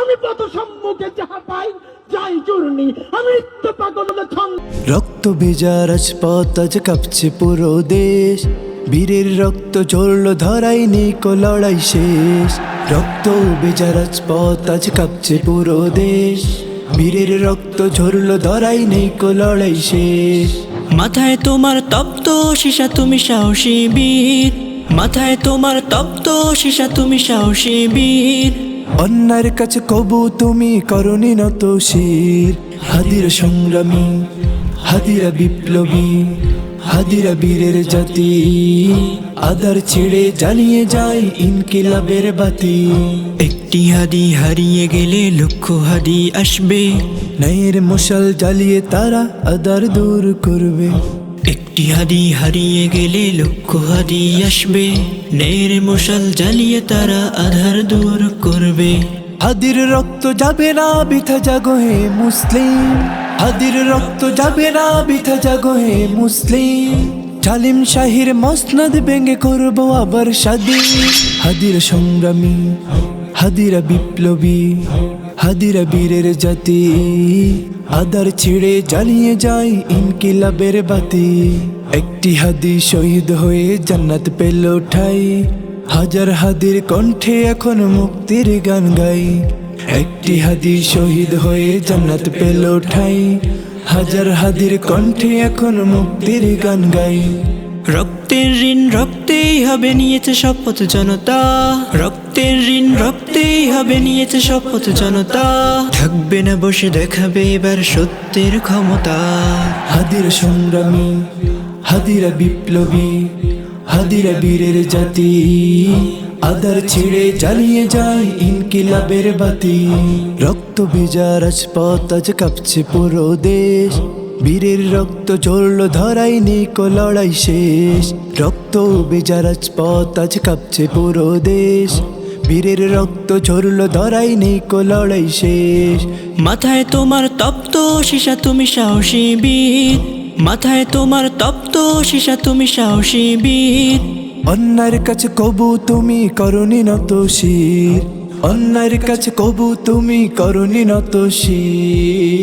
আমি পথ সম্মুখে যাহা পাই যাই চূর্ণি আমি নিত্য পাগল ছন্দ। রক্ত ভেজা রাজপথ আজ কাঁপছে পুরো দেশ। বীরের রক্ত ঝরল ধরাই নেই কো লড়াই শেষ। রক্ত ভেজা রাজপথ আজ কাঁপছে পুরো দেশ। বীরের রক্ত ঝরল ধরাই নেই কো লড়াই শেষ। মাথায় তোমার তপ্ত সীসা তুমি সাহসী বীর। মাথায় তোমার তপ্ত সীসা তুমি সাহসী বীর। অন্যার কাছে কবু তুমি করনি নত শির হাদির সংগ্রামী হাদিরা বিপ্লবী হাদিরা বীরের জাতি। আদার ছেড়ে জ্বালিয়ে যায় ইনকিলাবের বাতি। একটি হাদি হারিয়ে গেলে লক্ষ হাদি আসবে। ন্যায়ের মশাল জ্বালিয়ে তারা আদার দূর করবে। একটি হাদি হারিয়ে গেলে লক্ষ হাদি আসবে। নের মশাল জ্বালিয়ে তারা আধার দূর করবে। হাদির রক্ত যাবে না বিথা জাগো হে মুসলিম। হাদির রক্ত যাবে না বিথা জাগো হে মুসলিম। জালিম শাহির মসনদ ভেঙে করব আবার স্বাধীন হাদির সংগ্রামী, হাদিরা বিপ্লবী হাদিরা বীরের জাতি। আদার ছেড়ে জ্বালিয়ে যায় ইনকিলাবের বাতি। একটি হাদি শহীদ হয়ে জান্নাত পেল ঠাই। হাজার হাদির কণ্ঠে এখন মুক্তির গান গাই। একটি হাদি শহীদ হয়ে জান্নাত পেল ঠাই। হাজার হাদির কণ্ঠে এখন মুক্তির গান গাই। রক্তের ঋণ রক্তেই হবে, নিয়েছে শপথ জনতা। রক্তের ঋণ রক্তেই হবে, নিয়েছে শপথ জনতা। থাকবে না, বসে দেখাবে এবার সত্যের ক্ষমতা। হাদির সংগ্রামী, হাদিরা বিপ্লবী, হাদিরা বীরের জাতি। আদার ছেড়ে জ্বালিয়ে যায় ইনকিলাবের বাতি। রক্ত ভেজা রাজপথ আজ কাঁপছে পুরো দেশ। বীরের রক্ত ঝরল ধরাই নেই কো লড়াই শেষ। রক্ত ভেজা পথ আজ কাঁপছে পুরো দেশ। বীরের রক্ত ঝরল ধরাই নেই কো লড়াই শেষ। মাথায় তোমার তপ্ত সীসা তুমি সাহসী বীর। মাথায় তোমার তপ্ত সীসা তুমি সাহসী বীর। অন্যার কাছে কবু তুমি করনি নত শির। অন্যার কাছে কবু তুমি করনি নত শির।